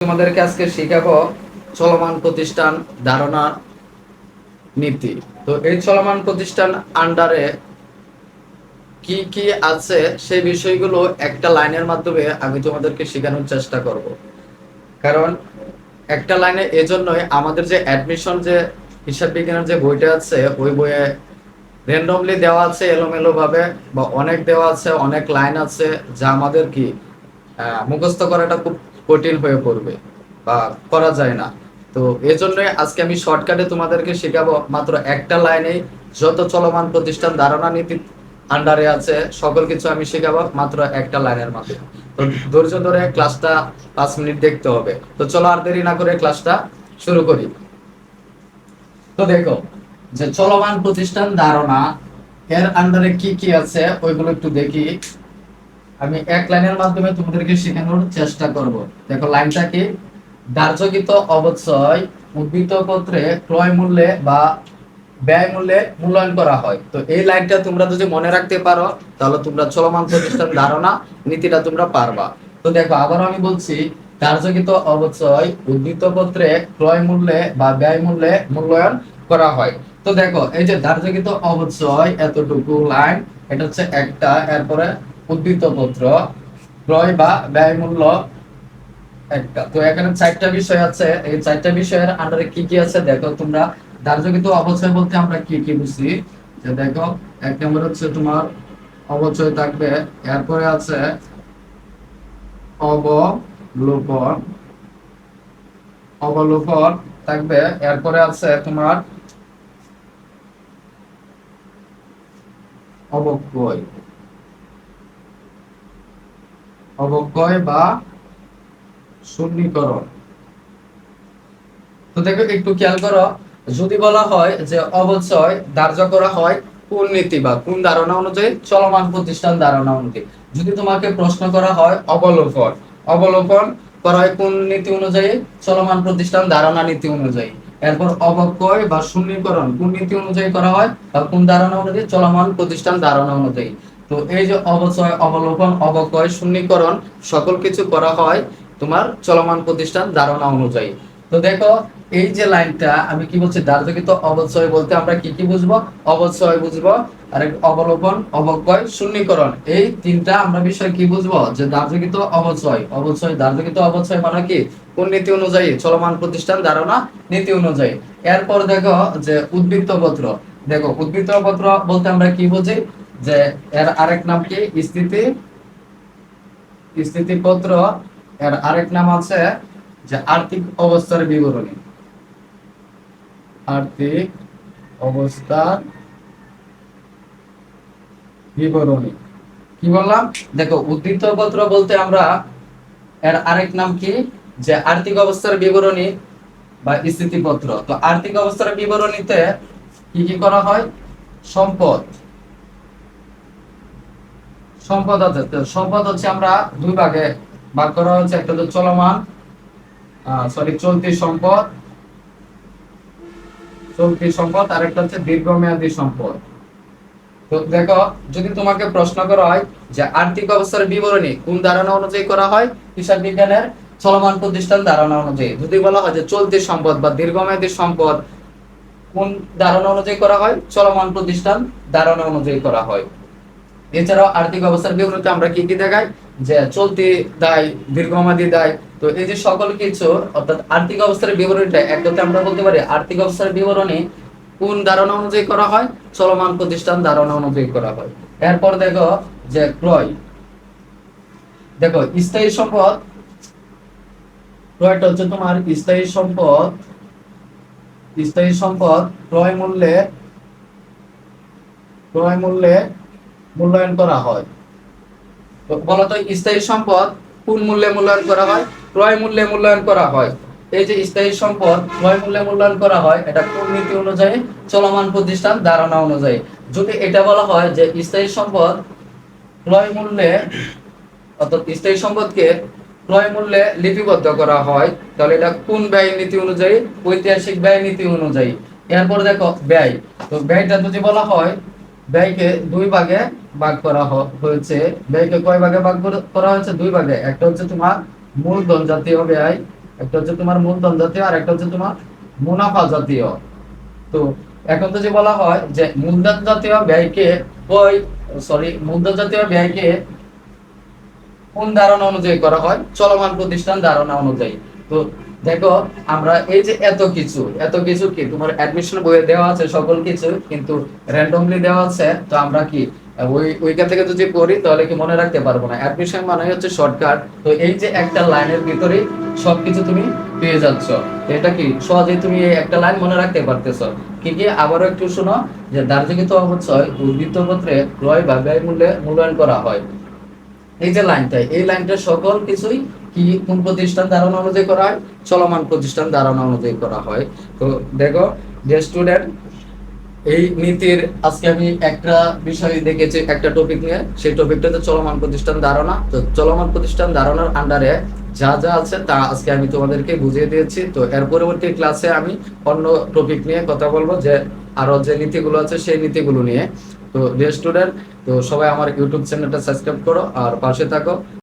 তোমাদেরকে আজকে শেখাবো চলমান প্রতিষ্ঠান ধারণা নীতি। তো এই চলমান প্রতিষ্ঠান আন্ডারে কি কি আছে সেই বিষয়গুলো একটা লাইনের মাধ্যমে আমি তোমাদেরকে শেখানোর চেষ্টা করব। কারণ একটা লাইনে এজন্যই আমাদের যে অ্যাডমিশন যে হিসাব বিজ্ঞানের যে বইটা আছে, ওই বইয়ে র্যান্ডমলি দেওয়া আছে এলোমেলো ভাবে বা অনেক দেওয়া আছে, অনেক লাইন আছে যা আমাদের কি মুখস্থ করাটা খুব কঠিন হয়ে পড়বে বা করা যায় না। তো এজন্যই আজকে আমি শর্টকাটে তোমাদেরকে শেখাবো মাত্র একটা লাইনেই যত চলমান প্রতিষ্ঠান, ধারণা নীতি আন্ডারে আছে, সকল কিছু আমি শেখাবো মাত্র একটা লাইনের মাধ্যমে তো ধৈর্য ধরে ক্লাসটা পাঁচ মিনিট দেখতে হবে। তো চলো আর দেরি না করে ক্লাসটা শুরু করি। তো দেখো, যে চলমান প্রতিষ্ঠান, ধারণা, এর আন্ডারে কি কি আছে, ওইগুলো একটু দেখি। আমি এক লাইনের মাধ্যমে তোমাদেরকে শেখানোর চেষ্টা করব। দেখো লাইনটা কি? দার্যকৃত অবশ্যই উদ্বৃত্ত পত্রে ক্রয় মূল্যে বা ব্যয় মূল্যে মূল্যায়ন করা হয়। তো এই লাইনটা তোমরা যদি মনে রাখতে পারো, তাহলে তোমরা চলমান প্রতিষ্ঠান ধারণা, নীতিটা তোমরা পারবা। তো দেখো আবার আমি বলছি কার্যকৃত অবশ্যই উদ্বৃত্ত পত্রে ক্রয় মূল্যে বা ব্যয় মূল্যে মূল্যায়ন করা হয়। তো দেখো, এই যে দার্যকৃত অবশ্যই এতটুকু লাইন, এটা হচ্ছে একটা, এরপরে উদ্বৃত্ত পত্র ক্রয় বা ব্যয় মূল্য একটা। তো এখানে চারটা বিষয় আছে। এই চারটা বিষয়ের আন্ডারে কি কি আছে দেখো তোমরা। দার্যকৃত অবচয় বলতে আমরা কি কি বুঝি? যে দেখো, এক নম্বর হচ্ছে তোমার অবচয় থাকবে। এরপরে আছে অবলোপন। অবলোপন থাকবে। এরপরে আছে তোমার অবক্ষয় অবক্ষয় বা শূন্যীকরণ তো দেখো, একটু খেয়াল করো, যদি বলা হয় যে অবচয় ধার্য করা হয় কোন নীতি বা কোন ধারণা অনুযায়ী চলমান প্রতিষ্ঠান ধারণা অনুযায়ী। যদি তোমাকে প্রশ্ন করা হয় অবলোপন অবলোপন করা হয় কোন নীতি অনুযায়ী? চলমান প্রতিষ্ঠান ধারণা নীতি অনুযায়ী। এরপর অবক্ষয় বা শূন্যীকরণ কোন নীতি অনুযায়ী করা হয়? বা কোন ধারণা অনুযায়ী? চলমান প্রতিষ্ঠান ধারণা অনুযায়ী। তো এই যে অবচয়, অবলোপন অবক্ষয় শূন্যীকরণ সকল কিছু করা হয় তোমার চলমান প্রতিষ্ঠান ধারণা অনুযায়ী। তো দেখো, এই যে লাইনটা আমি কি বলছি? দার্যকৃত অবচয় বলতে আমরা কি কি বুঝব? অবচয় বুঝব, আর অবলোপন অবক্ষয় শূন্যীকরণ এই তিনটা আমরা বিষয় কি বুঝব? যে দার্যকৃত অবচয় অবচয় দার্যকৃত অবচয় মানে কি? কোন নীতি অনুযায়ী চলমান প্রতিষ্ঠান ধারণা নীতি অনুযায়ী। এরপর দেখো যে উদ্বৃত্ত পত্র দেখো উদ্বৃত্ত পত্র বলতে আমরা কি বুঝি? যে এর আরেক নাম কি? স্থিতি? স্থিতিপত্র, এর আরেক নাম আছে যে আর্থিক অবস্থার বিবরণী। আর্থিক অবস্থার বিবরণী। কি বললাম? দেখো উদ্ধৃত পত্র বলতে আমরা এর আরেক নাম কি? যে আর্থিক অবস্থার বিবরণী বা স্থিতিপত্র। তো আর্থিক অবস্থার বিবরণীতে কি কি করা হয়? সম্পদ। সম্পদ আছে। সম্পদ হচ্ছে আমরা দুই ভাগে ভাগ করা হচ্ছে একটা হচ্ছে চলমান সরি চলতি সম্পদ চলতি সম্পদ, আর একটা হচ্ছে দীর্ঘমেয়াদী সম্পদ। তো দেখো, যদি তোমাকে প্রশ্ন করা হয় যে আর্থিক অবস্থার বিবরণী কোন ধারণা অনুযায়ী করা হয়? হিসাব বিজ্ঞানের চলমান প্রতিষ্ঠান ধারণা অনুযায়ী। যদি বলা হয় যে চলতি সম্পদ বা দীর্ঘমেয়াদী সম্পদ কোন ধারণা অনুযায়ী করা হয়? চলমান প্রতিষ্ঠান ধারণা অনুযায়ী করা হয়। এছাড়াও আর্থিক অবস্থার বিবরণীতে আমরা কি কি দেখাই? যে চলতি দায়, দীর্ঘমেয়াদী দায়, তো এই যে সকল কিছু, অর্থাৎ আর্থিক অবস্থার বিবরণীটা, এক কথায় আমরা বলতে পারি আর্থিক অবস্থার বিবরণী কোন ধারণা অনুযায়ী করা হয়? চলমান প্রতিষ্ঠান ধারণা অনুযায়ী করা হয়। এরপর দেখো যে ক্রয়। দেখো, স্থায়ী সম্পদ, ক্রয়টা হচ্ছে তোমার স্থায়ী সম্পদ স্থায়ী সম্পদ ক্রয় মূল্যে ক্রয় মূল্যে মূল্যায়ন করা হয়। বলতো স্থায়ী সম্পদ কোন মূল্যে মূল্যায়ন করা হয়? ক্রয় মূল্যে মূল্যায়ন করা হয়। এই যে স্থায়ী সম্পদ ক্রয় মূল্যে মূল্যায়ন করা হয়, এটা কোন নীতি অনুযায়ী? চলমান প্রতিষ্ঠান ধারণা অনুযায়ী। যদি এটা বলা হয় যে স্থায়ী সম্পদ ক্রয় মূল্যে অর্থাৎ স্থায়ী সম্পদকে ক্রয় মূল্যে লিপিবদ্ধ করা হয়, তাহলে এটা কোন ব্যয় নীতি অনুযায়ী? ঐতিহাসিক ব্যয় নীতি অনুযায়ী। এরপর দেখো ব্যয়। তো ব্যয়টা যদি বলা হয় ব্যয়কে দুই ভাগে ভাগ করা হয়েছে। ব্যয়কে কয় ভাগে ভাগ করা হয়েছে? দুই ভাগে। একটা হচ্ছে তোমার মূলধন জাতীয় ব্যয়, একটা হচ্ছে তোমার মূলধন জাতীয়, আর একটা হচ্ছে তোমার মুনাফা জাতীয়। তো এখন তো যে বলা হয় যে মূলধন জাতীয় ব্যয়কে ওই সরি মূলধন জাতীয় ব্যয়কে কোন ধারণা অনুযায়ী করা হয়? চলমান প্রতিষ্ঠান ধারণা অনুযায়ী। তো দেখো, আমরা এই যে এত কিছু এত কিছু কি? তোমার অ্যাডমিশন বইয়ে দেওয়া আছে, সকল কিছু, কিন্তু র্যান্ডমলি দেওয়া আছে, তো আমরা কি, ওই, ওইখান থেকে যদি পড়ি, তাহলে কি মনে রাখতে পারব না? অ্যাডমিশন মানে হচ্ছে শর্টকাট তো এই যে একটা লাইনের ভিতরেই সবকিছু তুমি পেয়ে যাচ্ছ। এটা কি, সহজেই তুমি এই একটা লাইন মনে রাখতে পারতেছ। কি কি? আবারও একটু শোনো, যে দার্জিলিত অবশ্যই উদ্বৃত্ত পত্রে ক্রয় বা ব্যয় মূল্যে মূল্যায়ন করা হয়। এই যে লাইনটা, এই লাইনটা সকল কিছুই কি, কোন প্রতিষ্ঠান ধারণা অনুযায়ী করা হয়? চলমান প্রতিষ্ঠান ধারণা অনুযায়ী করা হয়। তো দেখো, যে স্টুডেন্ট এই নীতির, আজকে আমি একটা বিষয় দেখেছি, একটা টপিক নিয়ে। সেই টপিকটা হচ্ছে চলমান প্রতিষ্ঠান ধারণা। তো চলমান প্রতিষ্ঠান ধারণার আন্ডারে যা যা আছে, তা আজকে আমি তোমাদেরকে বুঝিয়ে দিয়েছি। তো এর পরবর্তী ক্লাসে আমি অন্য টপিক নিয়ে কথা বলব, যে আরও যে নীতিগুলো আছে, সেই নীতিগুলো নিয়ে। তো ডিয়ার স্টুডেন্ট তো সবাই আমার ইউটিউব চ্যানেলটা সাবস্ক্রাইব করো আর পাশে থাকো।